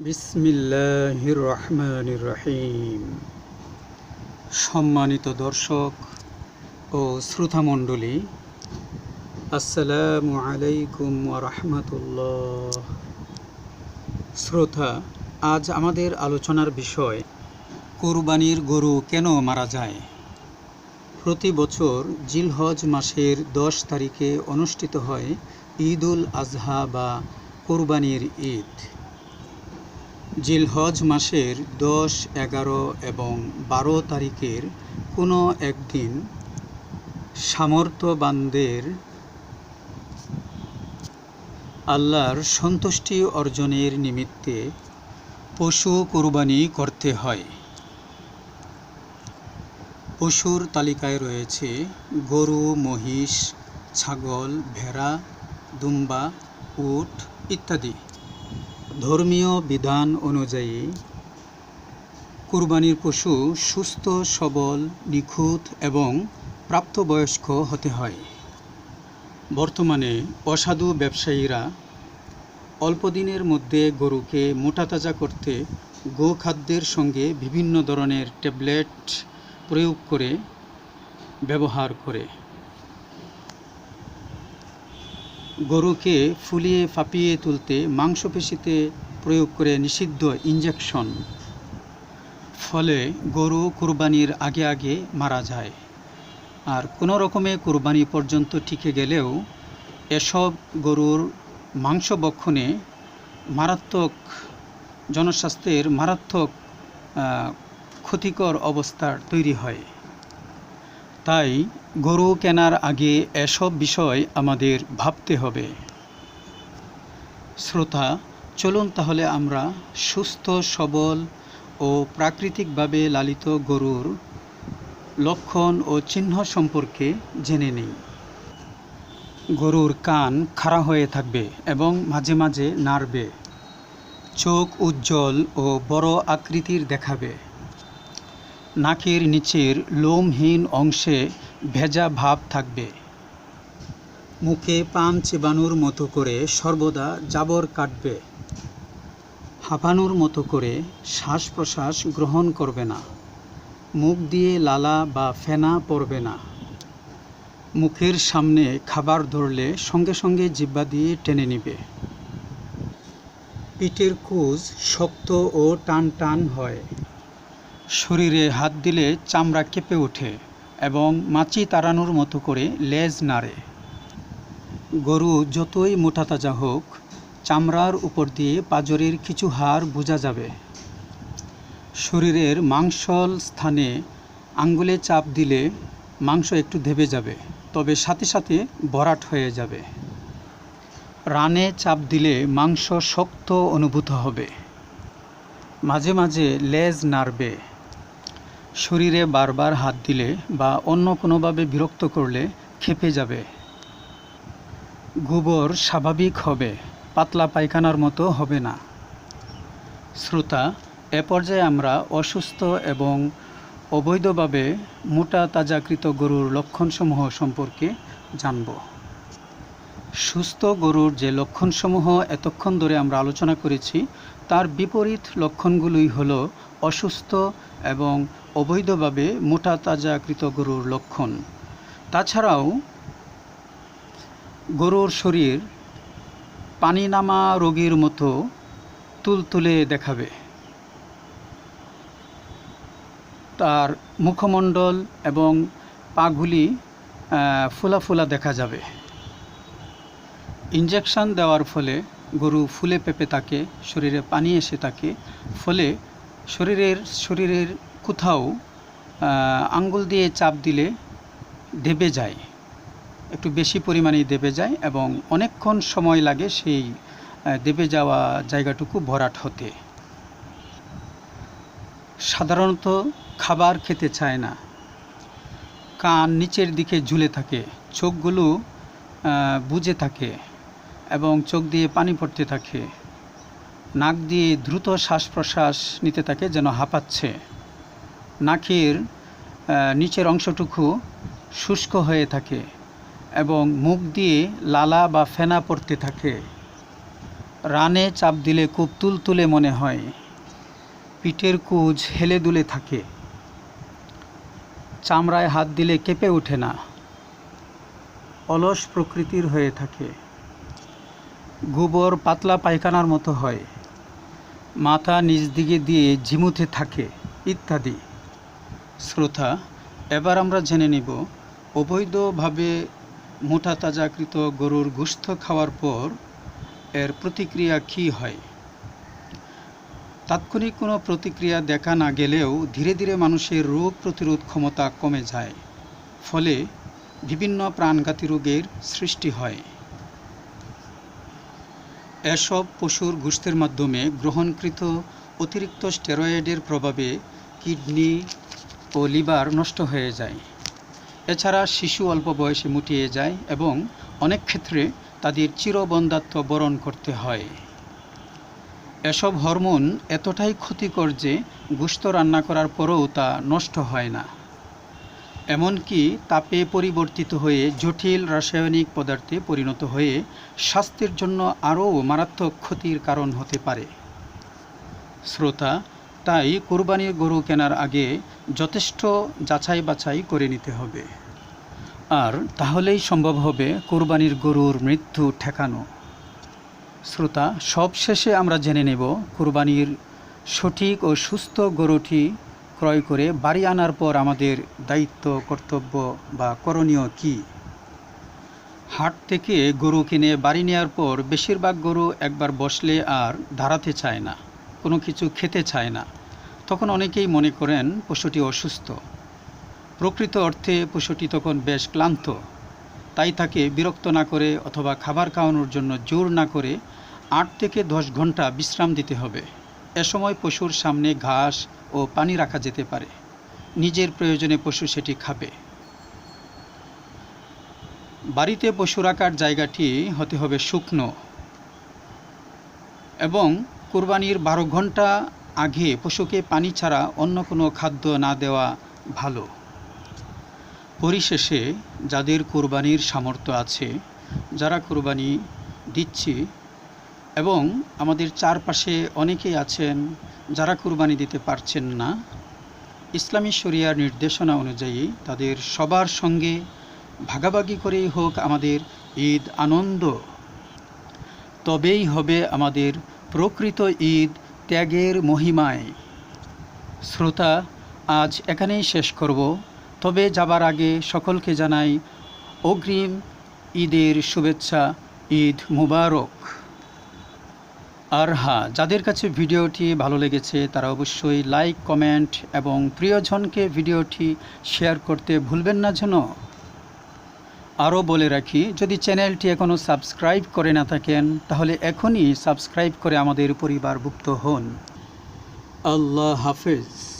বিসমিল্লাহির রহমানির রহিম সম্মানিত দর্শক ও শ্রোতামণ্ডলী, আসসালামু আলাইকুম রহমতুল্লাহ শ্রোতা, আজ আমাদের আলোচনার বিষয়, কোরবানির গরু কেন মারা যায়? প্রতি বছর জিলহজ মাসের দশ তারিখে অনুষ্ঠিত হয় ঈদ উল আজহা বা কোরবানির ঈদ। জিলহজ মাসের দশ, এগারো এবং বারো তারিখের কোনো একদিন সামর্থ্যবানদের আল্লাহর সন্তুষ্টি অর্জনের নিমিত্তে পশু কোরবানি করতে হয়। পশুর তালিকায় রয়েছে গরু, মহিষ, ছাগল, ভেড়া, দুম্বা, উট ইত্যাদি। ধর্মীয় বিধান অনুযায়ী কুরবানির পশু সুস্থ, সবল, নিখুঁত এবং প্রাপ্তবয়স্ক হতে হয়। বর্তমানে অসাধু ব্যবসায়ীরা অল্পদিনের মধ্যে গরুকে মোটাতাজা করতে গোখাদ্যের সঙ্গে বিভিন্ন ধরনের ট্যাবলেট প্রয়োগ করে ব্যবহার করে। গরুকে ফুলিয়ে ফাঁপিয়ে তুলতে মাংসপেশিতে প্রয়োগ করে নিষিদ্ধ ইঞ্জেকশন ফলে গরু কুরবানির আগে আগে মারা যায়। আর কোনো রকমে কুরবানি পর্যন্ত টিকে গেলেও এসব গরুর মাংস বক্ষণে মারাত্মক জনস্বাস্থ্যের মারাত্মক ক্ষতিকর অবস্থার তৈরি হয়। তাই গরু কেনার আগে এসব বিষয় আমাদের ভাবতে হবে। শ্রোতা, চলুন তাহলে আমরা সুস্থ, সবল ও প্রাকৃতিকভাবে লালিত গরুর লক্ষণ ও চিহ্ন সম্পর্কে জেনে নিই। গরুর কান খাড়া হয়ে থাকবে এবং মাঝে মাঝে নাড়বে। চোখ উজ্জ্বল ও বড় আকৃতির দেখাবে। নাকের নিচের লোমহীন অংশে ভেজা ভাব থাকবে। মুখে পান চেবানোর মতো করে সর্বদা জাবর কাটবে। হাঁপানোর মতো করে শ্বাস প্রশ্বাস গ্রহণ করবে না। মুখ দিয়ে লালা বা ফেনা পড়বে না। মুখের সামনে খাবার ধরলে সঙ্গে সঙ্গে জিব্বা দিয়ে টেনে নিবে। পিঠের কুজ শক্ত ও টান টান হয়। শরীরে হাত দিলে চামড়া কেঁপে ওঠে এবং মাছি তাড়ানোর মতো করে লেজ নাড়ে। গরু যতই মোটা তাজা হোক, চামড়ার উপর দিয়ে পাজরের কিছু হাড় বোঝা যাবে। শরীরের মাংসল স্থানে আঙ্গুলে চাপ দিলে মাংস একটু ধেবে যাবে, তবে সাথে সাথে ভরাট হয়ে যাবে। রানে চাপ দিলে মাংস শক্ত অনুভূত হবে। মাঝে মাঝে লেজ নাড়বে। শরীরে বারবার হাত দিলে বা অন্য কোনোভাবে বিরক্ত করলে খেপে যাবে। গোবর স্বাভাবিক হবে, পাতলা পায়খানার মতো হবে না। শ্রোতা, এ পর্যায়ে আমরা অসুস্থ এবং অবৈধভাবে মোটা তাজাকৃত গরুর লক্ষণসমূহ সম্পর্কে জানব। সুস্থ গরুর যে লক্ষণসমূহ এতক্ষণ ধরে আমরা আলোচনা করেছি, তার বিপরীত লক্ষণগুলোই হলো অসুস্থ এবং অবৈধভাবে মোটা তাজাকৃত গরুর লক্ষণ। তাছাড়াও গরুর শরীর পানি নামা রোগীর মতো তুলতুলে দেখাবে। তার মুখমণ্ডল এবং পাগুলি ফোলা ফোলা দেখা যাবে। ইঞ্জেকশন দেওয়ার ফলে গরু ফুলে পেপে থাকে শরীরে পানি এসে থাকে ফলে শরীরের শরীরের কোথাও আঙ্গুল দিয়ে চাপ দিলে দেবে যায়, একটু বেশি পরিমাণেই দেবে যায় এবং অনেকক্ষণ সময় লাগে সেই দেবে যাওয়া জায়গাটুকু ভরাট হতে। সাধারণত খাবার খেতে চায় না। কান নিচের দিকে ঝুলে থাকে, চোখগুলো বুজে থাকে। এবং চোখ দিয়ে পানি পড়তে থাকে। নাক দিয়ে দ্রুত শ্বাস প্রশ্বাস নিতে থাকে যেন হাঁপাচ্ছে। নাকের নিচের অংশটুকু শুষ্ক হয়ে থাকে এবং মুখ দিয়ে লালা বা ফেনা পড়তে থাকে। রানে চাপ দিলে খুব তুলতুলে মনে হয়। পিঠের কুজ হেলে দুলে থাকে। চামড়ায় হাত দিলে কেঁপে ওঠে না। অলস প্রকৃতির হয়ে থাকে। গোবর পাতলা পায়খানার মতো হয়। মাথা নিচ দিকে দিয়ে ঝিমুতে থাকে, ইত্যাদি। শ্রোতা, এবার আমরা জেনে নিব, অবৈধভাবে মোটা তাজাকৃত গরুর গোস্ত খাওয়ার পর এর প্রতিক্রিয়া কী হয়? তাৎক্ষণিক কোনো প্রতিক্রিয়া দেখা না গেলেও ধীরে ধীরে মানুষের রোগ প্রতিরোধ ক্ষমতা কমে যায়, ফলে বিভিন্ন প্রাণঘাতী রোগের সৃষ্টি হয়। এসব পশুর গোষ্ঠের মাধ্যমে গ্রহণকৃত অতিরিক্ত স্টেরয়েডের প্রভাবে কিডনি ও লিভার নষ্ট হয়ে যায়। এছাড়া শিশু অল্প বয়সে মুটিয়ে যায় এবং অনেক ক্ষেত্রে তাদের চিরবন্ধাত্ম বরণ করতে হয়। এসব হরমোন এতটাই ক্ষতিকর যে গোস্ত রান্না করার পরেও তা নষ্ট হয় না। এমনকি তাপে পরিবর্তিত হয়ে জটিল রাসায়নিক পদার্থে পরিণত হয়ে স্বাস্থ্যের জন্য আরও মারাত্মক ক্ষতির কারণ হতে পারে। শ্রোতা, তাই কোরবানির গরু কেনার আগে যথেষ্ট যাচাই বাছাই করে নিতে হবে। আর তাহলেই সম্ভব হবে কোরবানির গরুর মৃত্যু ঠেকানো। শ্রোতা, সবশেষে আমরা জেনে নেব কোরবানির সঠিক ও সুস্থ গরুটি ক্রয় করে বাড়ি আনার পর আমাদের দায়িত্ব, কর্তব্য বা করণীয় কি? হাট থেকে গরু কিনে বাড়ি নেওয়ার পর বেশিরভাগ গরু একবার বসলে আর দাঁড়াতে চায় না, কোনো কিছু খেতে চায় না। তখন অনেকেই মনে করেন পশুটি অসুস্থ। প্রকৃত অর্থে পশুটি তখন বেশ ক্লান্ত। তাই তাকে বিরক্ত না করে অথবা খাবার খাওয়ানোর জন্য জোর না করে আট থেকে দশ ঘণ্টা বিশ্রাম দিতে হবে। এ সময় পশুর সামনে ঘাস ও পানি রাখা যেতে পারে। নিজের প্রয়োজনে পশু সেটি খাবে। বাড়িতে পশু রাখার জায়গাটি হতে হবে শুকনো এবং কোরবানির বারো ঘণ্টা আগে পশুকে পানি ছাড়া অন্য কোনো খাদ্য না দেওয়া ভালো। পরিশেষে যাদের কোরবানির সামর্থ্য আছে, যারা কোরবানি দিচ্ছি এবং আমাদের চারপাশে অনেকেই আছেন যারা কুরবানি দিতে পারছেন না। ইসলামী শরিয়ার নির্দেশনা অনুযায়ী তাদের সবার সঙ্গে ভাগাভাগি করেই হোক আমাদের ঈদ আনন্দ। তবেই হবে আমাদের প্রকৃত ঈদ ত্যাগের মহিমায়। শ্রোতা, আজ এখানেই শেষ করব। তবে যাবার আগে সকলকে জানাই অগ্রিম ঈদের শুভেচ্ছা, ঈদ মুবারক। আর হ্যাঁ যাদের কাছে ভিডিওটি ভালো লেগেছে, তারা অবশ্যই লাইক কমেন্ট এবং প্রিয়জনকে ভিডিওটি শেয়ার করতে ভুলবেন না যেন। আরও বলে রাখি, যদি চ্যানেলটি এখনও সাবস্ক্রাইব করে না থাকেন, তাহলে এখনই সাবস্ক্রাইব করে আমাদের পরিবারভুক্ত হন। আল্লাহ হাফেজ।